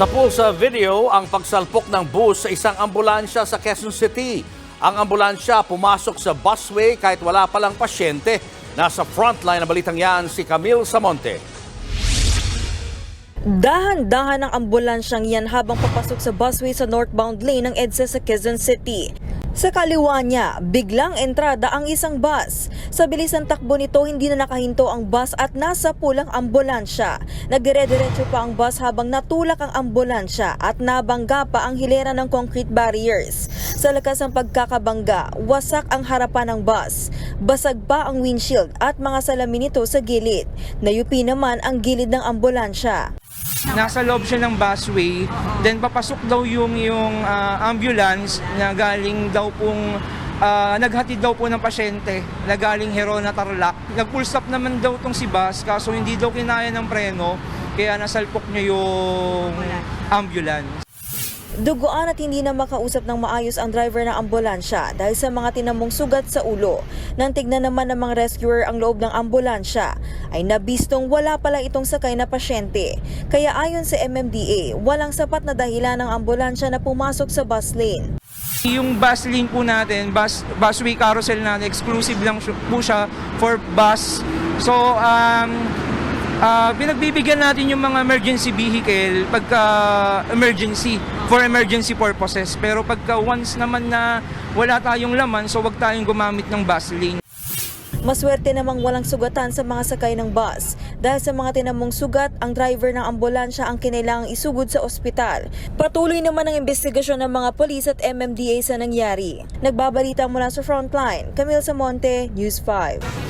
Nasa pulsa video ang pagsalpok ng bus sa isang ambulansya sa Quezon City. Ang ambulansya pumasok sa busway kahit wala palang pasyente. Nasa frontline na balitang yan si Camille Samonte. Dahan-dahan ang ambulansyang yan habang papasok sa busway sa northbound lane ng EDSA sa Quezon City. Sa kaliwa niya, biglang entrada ang isang bus. Sa bilis ng takbo nito, hindi na nakahinto ang bus at nasa pulang ambulansya. Nagdire-diretso pa ang bus habang natulak ang ambulansya at nabangga pa ang hilera ng concrete barriers. Sa lakas ng pagkakabangga, wasak ang harapan ng bus. Basag pa ang windshield at mga salamin nito sa gilid. Nayupi naman ang gilid ng ambulansya. Nasa loob siya ng busway, then papasok daw yung yung ah, ambulance na galing daw pong ah, naghatid daw po ng pasyente na galing Herona Tarlac. Nag-full stop naman daw tong si bus kaso hindi daw kinaya ng preno kaya nasalpok niya yung ambulance. Duguan at hindi na makausap ng maayos ang driver ng ambulansya dahil sa mga tinamong sugat sa ulo. Nang tignan naman ng mga rescuer ang loob ng ambulansya, ay nabistong wala pala itong sakay na pasyente. Kaya ayon sa MMDA, walang sapat na dahilan ng ambulansya na pumasok sa bus lane. Yung bus lane po natin, bus, busway carousel natin, exclusive lang po siya for bus. So, um, ah, pinagbibigyan natin yung mga emergency vehicle pagka emergency, for emergency purposes. Pero pagka once naman na wala tayong laman, so wag tayong gumamit ng bus lane. Maswerte namang walang sugatan sa mga sakay ng bus. Dahil sa mga tinamong sugat, ang driver ng ambulansya ang kinailangang isugod sa ospital. Patuloy naman ang investigasyon ng mga polis at MMDA sa nangyari. Nagbabalita mula sa Frontline, Camille Samonte, News 5.